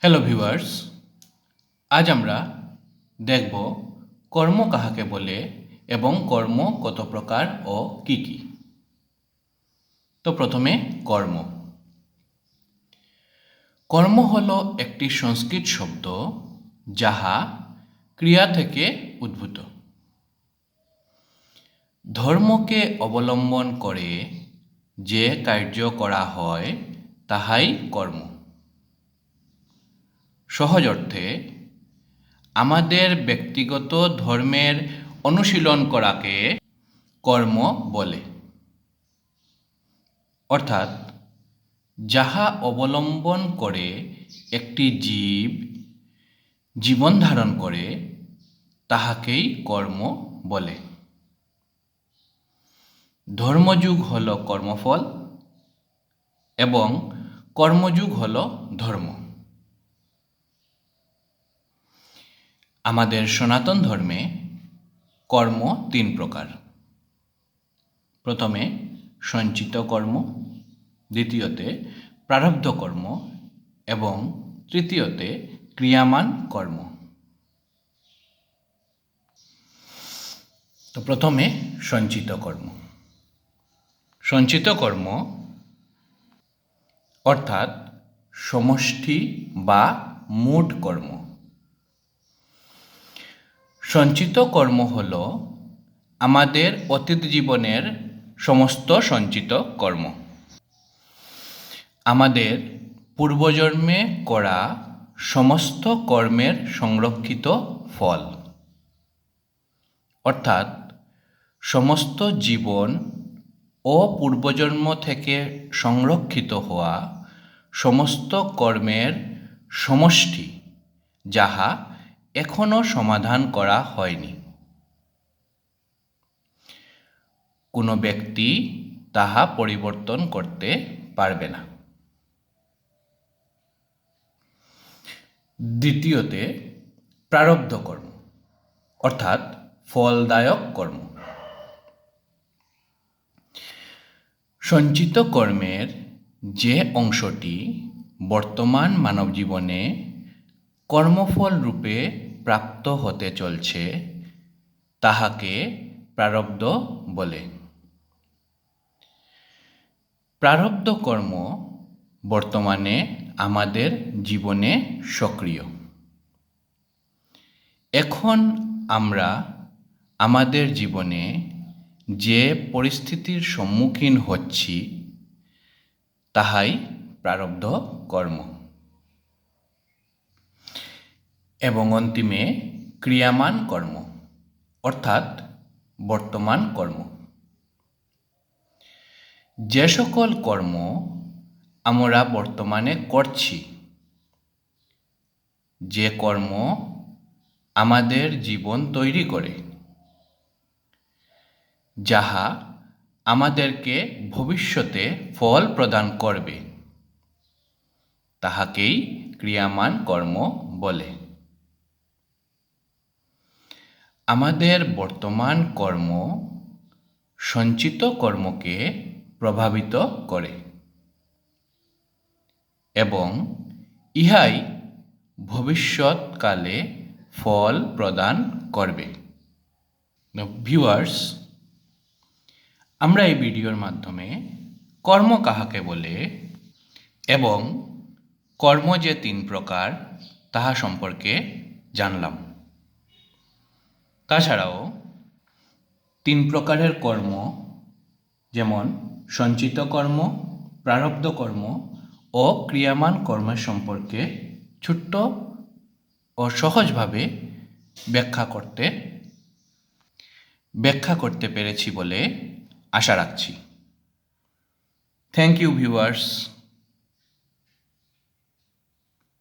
Hello viewers আজ আমরা দেখব কর্ম কাহাকে বলে এবং কর্ম কত প্রকার ও কি কি। তো প্রথমে কর্ম। কর্ম হলো একটি সংস্কৃত শব্দ যাহা ক্রিয়া থেকে উদ্ভূত। ধর্মকে অবলম্বন করে যে কার্য করা হয়, তাহাই কর্ম। সহজ অর্থে আমাদের ব্যক্তিগত ধর্মের অনুশীলন করাকে কর্ম বলে। অর্থাৎ যাহা অবলম্বন করে একটি জীব জীবন ধারণ করে, তাহাকেই কর্ম বলে। ধর্মযুগ হল কর্মফল এবং কর্মযুগ হল ধর্ম। আমাদের সনাতন ধর্মে কর্ম তিন প্রকার। প্রথমে, সঞ্চিত কর্ম, দ্বিতীয়তে, প্রারব্ধ কর্ম, এবং তৃতীয়তে, ক্রিয়ামান কর্ম। তো প্রথমে, সঞ্চিত কর্ম। সঞ্চিত কর্ম অর্থাৎ সমষ্টি বা মোট কর্ম। সঞ্চিত কর্ম হল আমাদের অতীত জীবনের সমস্ত সঞ্চিত কর্ম। আমাদের পূর্বজন্মে করা সমস্ত কর্মের সংরক্ষিত ফল। অর্থাৎ সমস্ত জীবন ও পূর্বজন্ম থেকে সংরক্ষিত হওয়া সমস্ত কর্মের সমষ্টি, যাহা এখনও সমাধান করা হয়নি। কোনো ব্যক্তি তাহা পরিবর্তন করতে পারবে না। দ্বিতীয়তে, প্রারব্ধ কর্ম, অর্থাৎ ফলদায়ক কর্ম। সঞ্চিত কর্মের যে অংশটি বর্তমান মানব জীবনে কর্মফল রূপে প্রাপ্ত হতে চলছে, তাহাকে প্রারব্ধ বলে। প্রারব্ধ কর্ম বর্তমানে আমাদের জীবনে সক্রিয়। এখন আমরা আমাদের জীবনে যে পরিস্থিতির সম্মুখীন হচ্ছি, তাহাই প্রারব্ধ কর্ম। এবং অন্তিমে ক্রিয়ামান কর্ম, অর্থাৎ বর্তমান কর্ম। যে সকল কর্ম আমরা বর্তমানে করছি, যে কর্ম আমাদের জীবন তৈরি করে, যাহা আমাদেরকে ভবিষ্যতে ফল প্রদান করবে, তাহাকেই ক্রিয়ামান কর্ম বলে। আমাদের বর্তমান কর্ম সঞ্চিত কর্মকে প্রভাবিত করে এবং ইহাই ভবিষ্যৎকালে ফল প্রদান করবে। ভিউয়ার্স আমরা এই ভিডিওর মাধ্যমে কর্ম কাহাকে বলে এবং কর্ম যে তিন প্রকার, তাহা সম্পর্কে জানলাম। তাছাড়াও তিন প্রকারের কর্ম, যেমন সঞ্চিত কর্ম, প্রারব্ধ কর্ম ও ক্রিয়ামান কর্মের সম্পর্কে ছোট্ট ও সহজভাবে ব্যাখ্যা করতে ব্যাখ্যা করতে পেরেছি বলে আশা রাখছি। Thank you viewers